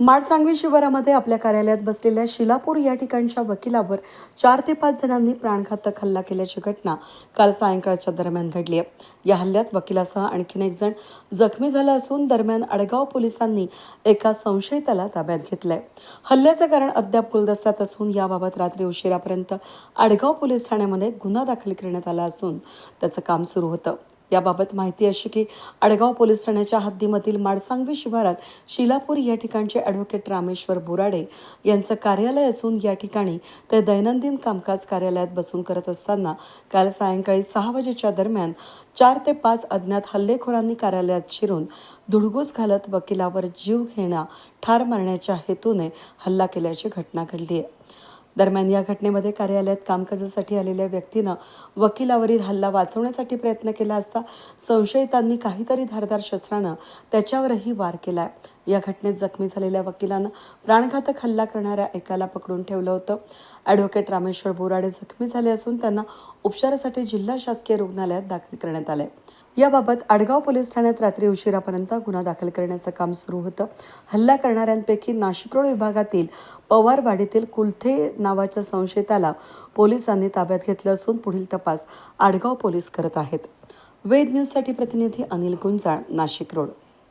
माडसांगवी शिवारामध्ये आपल्या कार्यालयात बसलेल्या शिलापूर या ठिकाणच्या वकिलावर चार ते पाच जणांनी प्राणघातक हल्ला केल्याची घटना काल सायंकाळच्या दरम्यान घडली आहे. या हल्ल्यात वकिलासह आणखीन एक जण जखमी झाला असून दरम्यान अडगाव पोलिसांनी एका संशयिताला ताब्यात घेतलंय. हल्ल्याचं कारण अद्याप गुलदस्त्यात असून याबाबत रात्री उशिरापर्यंत अडगाव पोलीस ठाण्यामध्ये गुन्हा दाखल करण्यात आला असून त्याचं काम सुरू होतं. याबाबत माहिती अशी की अडगाव पोलीस ठाण्याच्या हद्दीमधील माडसांगवी शिवारात शिलापूर या ठिकाणचे ॲडव्होकेट रामेश्वर बोराडे यांचं कार्यालय असून या ठिकाणी ते दैनंदिन कामकाज कार्यालयात बसून करत असताना काल सायंकाळी सहा वाजेच्या दरम्यान चार ते पाच अज्ञात हल्लेखोरांनी कार्यालयात शिरून धुडगूस घालत वकिलावर जीव घेणा ठार मारण्याच्या हेतूने हल्ला केल्याची घटना घडली आहे. दरम्यान या घटनेमध्ये कार्यालयात कामकाजासाठी आलेल्या व्यक्तीनं वकिलावरील हल्ला वाचवण्यासाठी प्रयत्न केला असता संशयितांनी काहीतरी धारदार शस्त्रानं त्याच्यावरही वार केलाय. या घटनेत जखमी झालेल्या वकिलानं प्राणघातक हल्ला करणाऱ्या एकाला पकडून ठेवलं होतं. ॲडव्होकेट रामेश्वर बोराडे जखमी झाले असून त्यांना उपचारासाठी जिल्हा शासकीय रुग्णालयात दाखल करण्यात आलंय. याबाबत आडगाव पोलीस ठाण्यात रात्री उशिरापर्यंत गुन्हा दाखल करण्याचं काम सुरू होतं. हल्ला करणाऱ्यांपैकी नाशिक रोड विभागातील पवारवाडीतील कुलथे नावाच्या संशयिताला पोलिसांनी ताब्यात घेतलं असून पुढील तपास आडगाव पोलीस करत आहेत. वेद न्यूजसाठी प्रतिनिधी अनिल गुंजाळ नाशिक रोड.